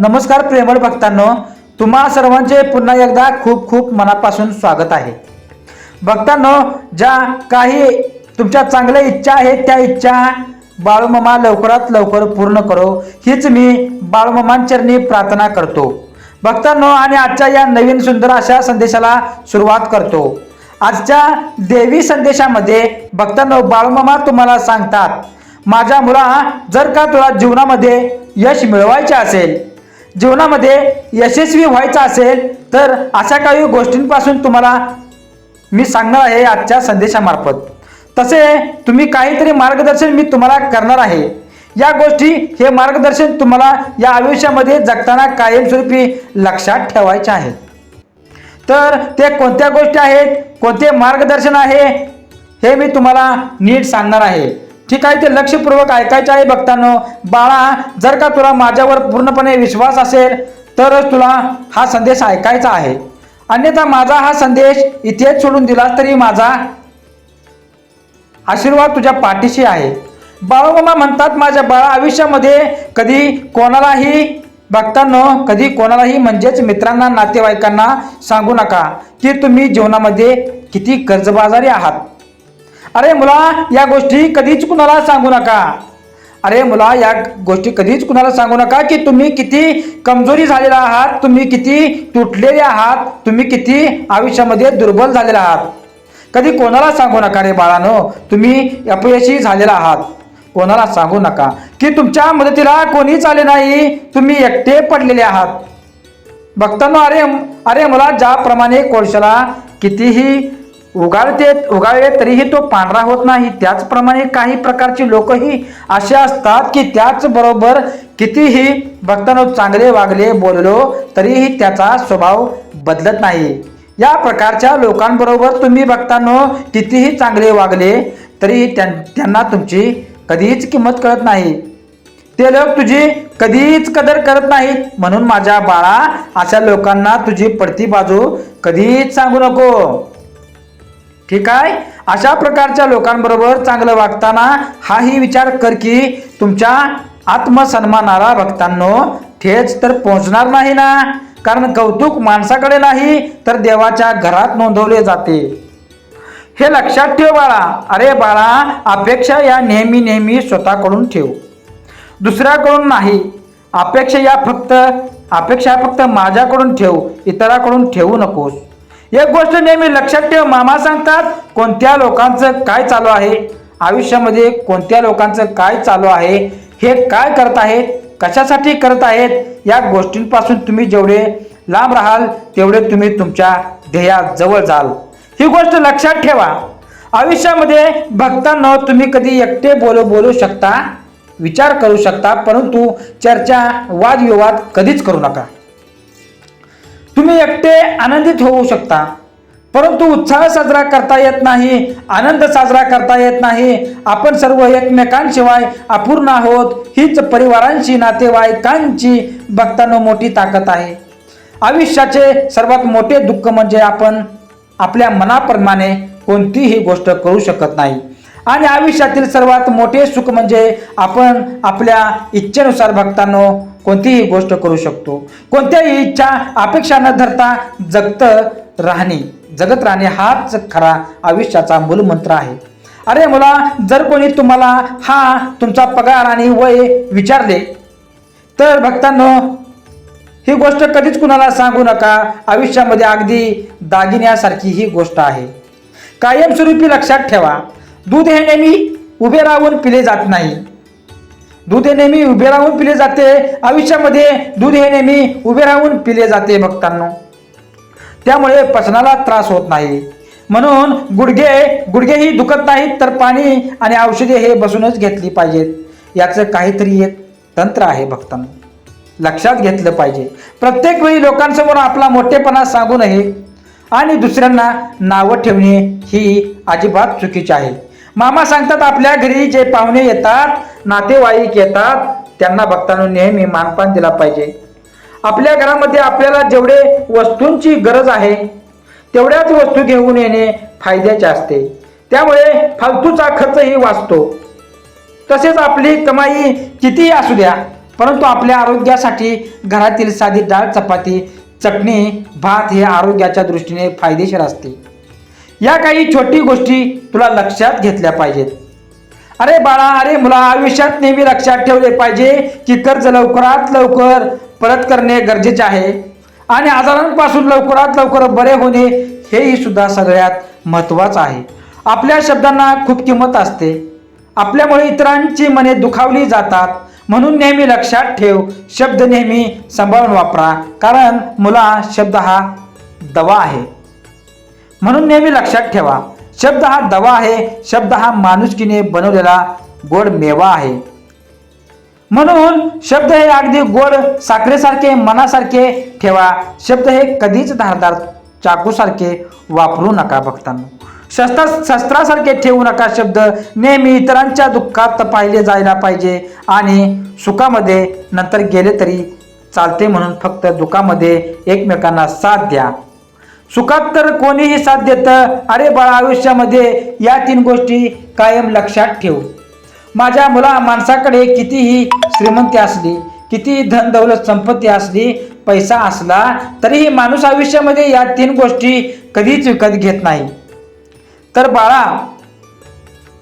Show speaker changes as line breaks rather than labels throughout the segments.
नमस्कार प्रेमळ भक्तांनो तुम्हा सर्वांचे पुन्हा एकदा खूप खूप मनापासून स्वागत आहे. भक्तांनो ज्या काही तुमच्या चांगल्या इच्छा आहेत त्या इच्छा बाळूमामा लवकरात लवकर पूर्ण करो. हीच मी बाळूमामांचरणी प्रार्थना करतो. भक्तांनो आणि आजच्या या नवीन सुंदर अशा संदेशाला सुरुवात करतो. आजच्या देवी संदेशामध्ये भक्तांनो बाळूमामा तुम्हाला सांगतात माझ्या मुला जर का तुला जीवनामध्ये यश मिळवायचे असेल जीवनामध्ये यशस्वी व्हायचं असेल तर अशा काही गोष्टींपासून तुम्हाला मी सांगणार आहे आजच्या संदेशामार्फत. तसे तुम्ही काहीतरी मार्गदर्शन मी तुम्हाला करणार आहे. या गोष्टी हे मार्गदर्शन तुम्हाला या आयुष्यामध्ये जगताना कायमस्वरूपी लक्षात ठेवायचे आहे तर ते कोणत्या गोष्टी आहेत कोणते मार्गदर्शन आहे हे मी तुम्हाला नीट सांगणार आहे. ठीक आहे ते लक्षपूर्वक ऐकायचे आहे बघताना बाळा जर का तुला माझ्यावर पूर्णपणे विश्वास असेल तरच तुला हा संदेश ऐकायचा आहे. अन्यथा माझा हा संदेश इथेच सोडून दिलास तरी माझा आशीर्वाद तुझ्या पाठीशी आहे. बाळोबामा म्हणतात माझ्या बाळा आयुष्यामध्ये कधी कोणालाही बघताना कधी कोणालाही म्हणजेच मित्रांना नातेवाईकांना सांगू नका की तुम्ही जीवनामध्ये किती कर्जबाजारी आहात. अरे मुला या गोष्टी कधीच कुणाला सांगू नका. अरे मुला या गोष्टी कधीच कुणाला सांगू नका की तुम्ही किती कमजोरी झालेला आहात तुम्ही किती तुटलेले आहात तुम्ही किती आयुष्यामध्ये दुर्बल झालेला आहात. कधी कोणाला सांगू नका रे बाळानो तुम्ही अपयशी झालेला आहात. कोणाला सांगू नका की तुमच्या मदतीला कोणीच आले नाही तुम्ही एकटे पडलेले आहात. बघताना अरे अरे मला ज्याप्रमाणे कोळशाला कितीही उगाळते उगाळले तरीही तो पांढरा होत नाही. त्याचप्रमाणे काही प्रकारची लोकही असे असतात की त्याचबरोबर कितीही भक्तांनो चांगले वागले बोललो तरीही त्याचा स्वभाव बदलत नाही. या प्रकारच्या लोकांबरोबर तुम्ही भक्तांनो कितीही चांगले वागले तरीही त्यां त्यांना तुमची कधीच किंमत कळत नाही. ते लोक तुझी कधीच कदर करत नाहीत. म्हणून माझ्या बाळा अशा लोकांना तुझी पडती बाजू कधीच सांगू नको. ठीक आहे? अशा प्रकारच्या लोकांबरोबर चांगलं वागताना हाही विचार कर की तुमच्या आत्मसन्मानाला भक्तांनो ठेच तर पोहोचणार नाही ना. कारण कौतुक माणसाकडे नाही तर देवाच्या घरात नोंदवले जाते. हे लक्षात ठेव बाळा. अरे बाळा अपेक्षा या नेहमी नेहमी स्वतःकडून ठेव. दुसऱ्याकडून नाही. अपेक्षा या फक्त अपेक्षा फक्त माझ्याकडून ठेव इतराकडून ठेवू नकोस. एक गोष्ट नेहमी लक्षात ठेव मामा सांगतात कोणत्या लोकांचं काय चालू आहे? आयुष्यामध्ये कोणत्या लोकांचं काय चालू आहे? हे काय करत आहेत? कशासाठी करत आहेत? या गोष्टींपासून तुम्ही जेवढे लांब राहाल तेवढे तुम्ही तुमच्या ध्येयाजवळ जाल. ही गोष्ट लक्षात ठेवा. आयुष्यामध्ये भक्तांना तुम्ही कधी एकटे बोलू बोलू शकता विचार करू शकता परंतु चर्चा वादविवाद कधीच करू नका. तुम्ही एकटे आनंदित होऊ शकता. परंतु उत्साह साजरा करता येत नाही आनंद साजरा करता येत नाही. आपण सर्व एकमेकांशिवाय अपूर्ण आहोत. हीच परिवारांशी नातेवाईकांची बघताना मोठी ताकद आहे. आयुष्याचे सर्वात मोठे दुःख म्हणजे आपण आपल्या मनाप्रमाणे कोणतीही गोष्ट करू शकत नाही. आणि आयुष्यातील सर्वात मोठे सुख म्हणजे आपण आपल्या इच्छेनुसार भक्तांनो कोणतीही गोष्ट करू शकतो. कोणत्याही इच्छा अपेक्षा न धरता जगत राहणे. जगत राहणे हाच खरा आयुष्याचा मूलमंत्र आहे. अरे मुला जर कोणी तुम्हाला हा तुमचा पगार आणि वय विचारले तर भक्तांनो ही गोष्ट कधीच कुणाला सांगू नका. आयुष्यामध्ये अगदी दागिन्यासारखी ही गोष्ट आहे. कायमस्वरूपी लक्षात ठेवा. दूध हे नेहमी उभे राहून पिले जात नाही. दूध हे नेहमी उभे राहून पिले जाते. आयुष्यामध्ये दूध हे नेहमी उभे राहून पिले जाते भक्तांनो. त्यामुळे पचनाला त्रास होत नाही. म्हणून गुडघे गुडघेही दुखत नाहीत तर पाणी आणि औषधे हे बसूनच घेतली पाहिजेत. याचं काहीतरी एक तंत्र आहे भक्तांनो. लक्षात घेतलं पाहिजे. प्रत्येक वेळी लोकांसमोर आपला मोठेपणा सांगू नये. आणि दुसऱ्यांना नावं ठेवणे ही अजिबात चुकीची आहे. मामा सांगतात आपल्या घरी जे पाहुणे येतात नातेवाईक येतात त्यांना भक्तांनो नेहमी मानपान दिला पाहिजे. आपल्या घरामध्ये आपल्याला जेवढे वस्तूंची गरज आहे तेवढ्याच वस्तू घेऊन येणे फायद्याचे असते. त्यामुळे फालतूचा खर्चही वाचतो. तसेच आपली कमाई कितीही असू द्या परंतु आपल्या आरोग्यासाठी घरातील साधी डाळ चपाती चटणी भात हे आरोग्याच्या दृष्टीने फायदेशीर असते. या काही छोटी गोष्टी तुला लक्षात घेतल्या पाहिजेत. अरे बाळा अरे मुला आयुष्यात नेहमी लक्षात ठेवले पाहिजे की कर्ज लवकरात लवकर परत करणे गरजेचे आहे. आणि आजारांपासून लवकरात लवकर बरे होणे हेही सुद्धा सगळ्यात महत्त्वाचं आहे. आपल्या शब्दांना खूप किंमत असते. आपल्यामुळे इतरांची मने दुखावली जातात. म्हणून नेहमी लक्षात ठेव शब्द नेहमी सांभाळून वापरा. कारण मुला शब्द हा दवा आहे. म्हणून नेहमी लक्षात ठेवा शब्द हा दवा आहे शब्द हा माणुसकीने बनवलेला गोड मेवा आहे. म्हणून शब्द हे अगदी गोड साखरेसारखे मनासारखे ठेवा शब्द हे कधीच धारदार चाकूसारखे वापरू नका भक्तांनो. शस्त्र शस्त्रासारखे ठेवू नका शब्द नेहमी इतरांच्या दुःखात पाहिले जायला पाहिजे आणि सुखामध्ये नंतर गेले तरी चालते म्हणून फक्त दुःखामध्ये एकमेकांना साथ द्या. सुखात तर कोणीही साथ देतं अरे बाळा आयुष्यामध्ये या तीन गोष्टी कायम लक्षात ठेव. माझ्या मुला माणसाकडे कितीही श्रीमंती असली कितीही धन दौलत संपत्ती असली पैसा असला तरीही माणूस आयुष्यामध्ये या तीन गोष्टी कधीच विकत घेत नाही. तर बाळा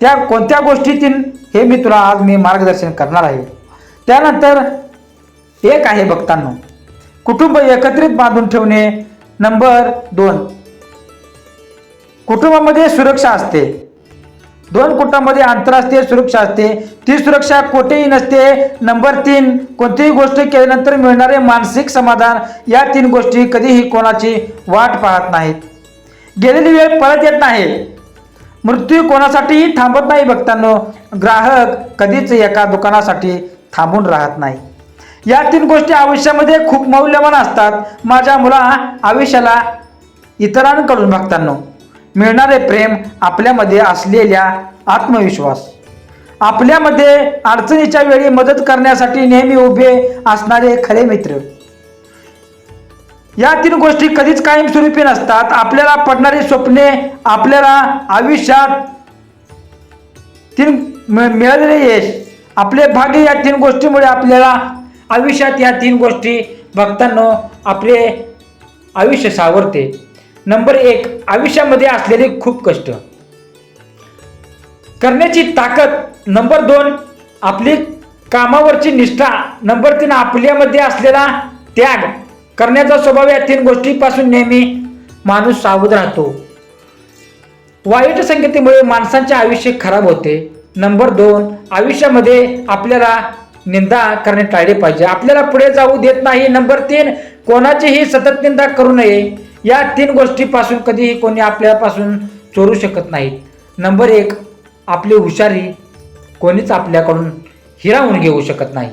त्या कोणत्या गोष्टीतील हे मी तुला आज मी मार्गदर्शन करणार आहे? त्यानंतर एक आहे भक्तांनो कुटुंब एकत्रित बांधून ठेवणे नंबर दोन. कुटुंबामध्ये सुरक्षा असते. दोन कुटुंबामध्ये आंतरराष्ट्रीय सुरक्षा असते. ती सुरक्षा कोठेही नसते. नंबर तीन कोणतीही गोष्ट केल्यानंतर मिळणारे मानसिक समाधान या तीन गोष्टी कधीही कोणाची वाट पाहत नाहीत. गेलेली वेळ परत येत नाही. मृत्यू कोणासाठीही थांबत नाही भक्तांनो. ग्राहक कधीच एका दुकानासाठी थांबून राहत नाही. या तीन गोष्टी आयुष्यामध्ये खूप मौल्यवान असतात. माझ्या मुला आयुष्याला इतरांकडून बघताना मिळणारे प्रेम आपल्यामध्ये असलेल्या आत्मविश्वास. आपल्यामध्ये अडचणीच्या वेळी मदत करण्यासाठी नेहमी उभे असणारे खरे मित्र. या तीन गोष्टी कधीच कायमस्वरूपी नसतात. आपल्याला पडणारी स्वप्ने आपल्याला आयुष्यात तीन मिळालेले यश आपले भाग्य या तीन गोष्टीमुळे आपल्याला आयुष्यात या तीन गोष्टी भक्तांनो आपले आयुष्य सावरते. नंबर एक आयुष्यामध्ये असलेले खूप कष्ट. करण्याची ताकद नंबर दोन आपली कामावरची निष्ठा नंबर तीन आपल्यामध्ये असलेला त्याग. करण्याचा स्वभाव या तीन गोष्टीपासून नेहमी माणूस सावध राहतो. वाईट संगतीमुळे माणसांचे आयुष्य खराब होते. नंबर दोन आयुष्यामध्ये आपल्याला निंदा करणे टाळली पाहिजे. आपल्याला पुढे जाऊ देत नाही. नंबर तीन कोणाचीही सतत निंदा करू नये. या तीन गोष्टीपासून कधीही कोणी आपल्यापासून चोरू शकत नाहीत. नंबर एक आपली हुशारी कोणीच आपल्याकडून हिरावून घेऊ शकत नाही.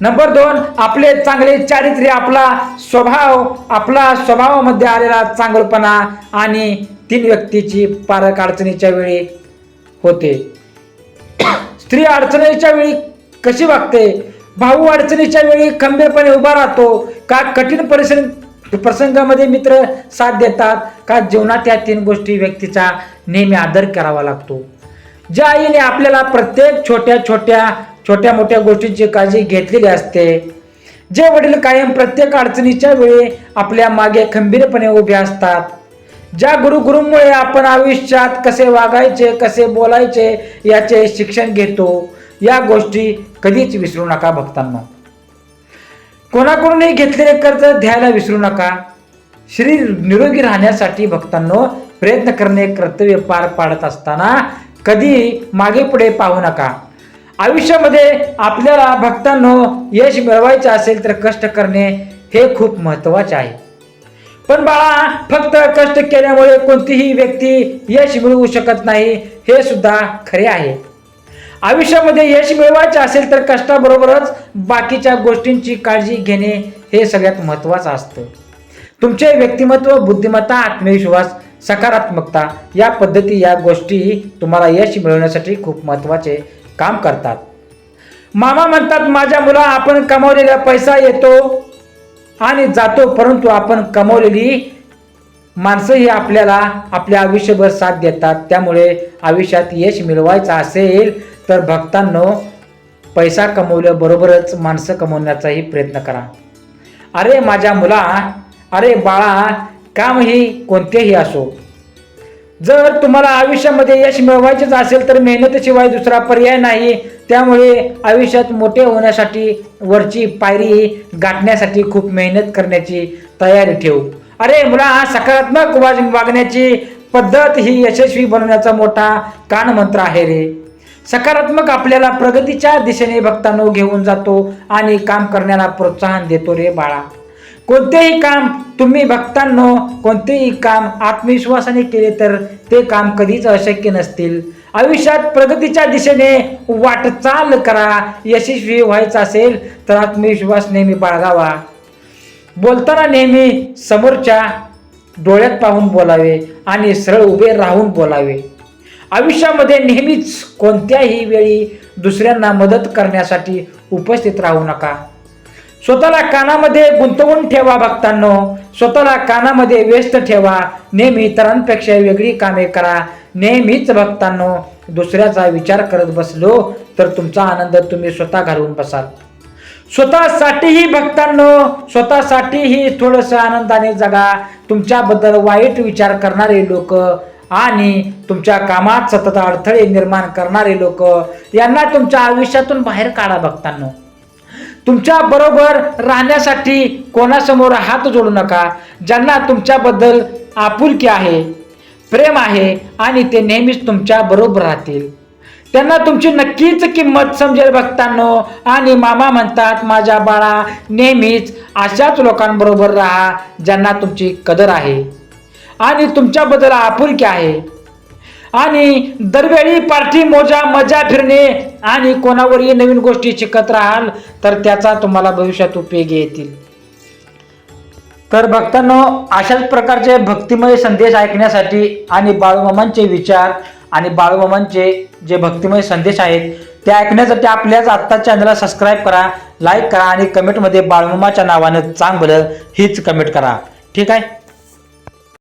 नंबर दोन आपले चांगले चारित्र्य आपला स्वभाव आपला स्वभावामध्ये आलेला चांगलपणा आणि तीन व्यक्तीची पारक अडचणीच्या वेळी होते. स्त्री अडचणीच्या वेळी कशी वागते? भाऊ अडचणीच्या वेळी खंबीरपणे उभा राहतो. का कठीण परिसर प्रसंगामध्ये मित्र साथ देतात? का जीवनात या तीन गोष्टी व्यक्तीचा नेहमी आदर करावा लागतो? ज्या आईने आपल्याला प्रत्येक छोट्या छोट्या छोट्या मोठ्या गोष्टींची काळजी घेतलेली असते जे वडील कायम प्रत्येक अडचणीच्या वेळी आपल्या मागे खंबीरपणे उभे असतात. ज्या गुरुगुरूंमुळे आपण आयुष्यात कसे वागायचे कसे बोलायचे याचे शिक्षण घेतो या गोष्टी कधीच विसरू नका भक्तांना. कोणाकडूनही घेतलेले कर्ज द्यायला विसरू नका. शरीर निरोगी राहण्यासाठी भक्तांनो प्रयत्न करणे कर्तव्य पार पाडत असताना कधी मागे पुढे पाहू नका. आयुष्यामध्ये आपल्याला भक्तांनो यश मिळवायचे असेल तर कष्ट करणे हे खूप महत्त्वाचे आहे. पण बाळा फक्त कष्ट केल्यामुळे कोणतीही व्यक्ती यश मिळवू शकत नाही हे सुद्धा खरे आहे. आयुष्यामध्ये यश मिळवायचे असेल तर कष्टाबरोबरच बाकीच्या गोष्टींची काळजी घेणे हे सगळ्यात महत्त्वाचं असतं. तुमचे व्यक्तिमत्व बुद्धिमत्ता आत्मविश्वास सकारात्मकता या पद्धती या गोष्टी तुम्हाला यश मिळवण्यासाठी खूप महत्त्वाचे काम करतात. मामा म्हणतात माझ्या मुला आपण कमावलेला पैसा येतो आणि जातो परंतु आपण कमवलेली माणसं ही आपल्याला आपल्या आयुष्यभर साथ देतात. त्यामुळे आयुष्यात यश मिळवायचं असेल तर भक्तांनो पैसा कमवल्याबरोबरच माणसं कमवण्याचाही प्रयत्न करा. अरे माझ्या मुला अरे बाळा काम ही कोणतेही असो. जर तुम्हाला आयुष्यामध्ये यश मिळवायचेच असेल तर मेहनतीशिवाय दुसरा पर्याय नाही. त्यामुळे आयुष्यात मोठे होण्यासाठी वरची पायरी गाठण्यासाठी खूप मेहनत करण्याची तयारी ठेव. अरे मुला सकारात्मक वाग- वागण्याची पद्धत ही यशस्वी बनवण्याचा मोठा कानमंत्र आहे रे. सकारात्मक आपल्याला प्रगतीच्या दिशेने भक्तांनो घेऊन जातो आणि काम करण्याला प्रोत्साहन देतो रे बाळा. कोणतेही काम तुम्ही भक्तांनो कोणतेही काम आत्मविश्वासाने केले तर ते काम कधीच अशक्य नसतील. आयुष्यात प्रगतीच्या दिशेने वाटचाल करा यशस्वी व्हायचं असेल तर आत्मविश्वास नेहमी बाळगावा. बोलताना नेहमी समोरच्या डोळ्यात पाहून बोलावे आणि सरळ उभे राहून बोलावे. आयुष्यामध्ये नेहमीच कोणत्याही वेळी दुसऱ्यांना मदत करण्यासाठी उपस्थित राहू नका. स्वतःला कानामध्ये गुंतवून ठेवा भक्तांनो. स्वतःला कानामध्ये व्यस्त ठेवा. नेहमी इतरांपेक्षा वेगळी कामे करा. नेहमीच भक्तांनो दुसऱ्याचा विचार करत बसलो तर तुमचा आनंद तुम्ही स्वतः घालवून बसाल. स्वतःसाठीही भक्तांनो स्वतःसाठीही थोडंसं आनंदाने जगा. तुमच्याबद्दल वाईट विचार करणारे लोक आणि तुमच्या कामात सतत अडथळे निर्माण करणारे लोक यांना तुमच्या आयुष्यातून बाहेर काढा बघताना तुमच्या बरोबर राहण्यासाठी कोणासमोर हात जोडू नका ज्यांना तुमच्याबद्दल आपुलकी आहे प्रेम आहे आणि ते नेहमीच तुमच्या बरोबर राहतील. त्यांना तुमची नक्कीच किंमत समजेल बघताना आणि मामा म्हणतात माझ्या बाळा नेहमीच अशाच लोकांबरोबर राहा ज्यांना तुमची कदर आहे. आणि तुमच्याबद्दल आपुलकी आहे. आणि दरवेळी पार्टी मोजा मजा फिरणे आणि कोणावरही नवीन गोष्टी शिकत राहाल तर त्याचा तुम्हाला भविष्यात उपयोगी येतील. तर भक्तांनो अशाच प्रकारचे भक्तिमय संदेश ऐकण्यासाठी आणि बाळूमामांचे विचार आणि बाळूमामांचे जे भक्तिमय संदेश आहेत ते ऐकण्यासाठी आपल्याच आत्ता चॅनलला सबस्क्राईब करा लाईक करा आणि कमेंटमध्ये बाळूमामाच्या नावानं चांगलं हीच कमेंट करा. ठीक आहे?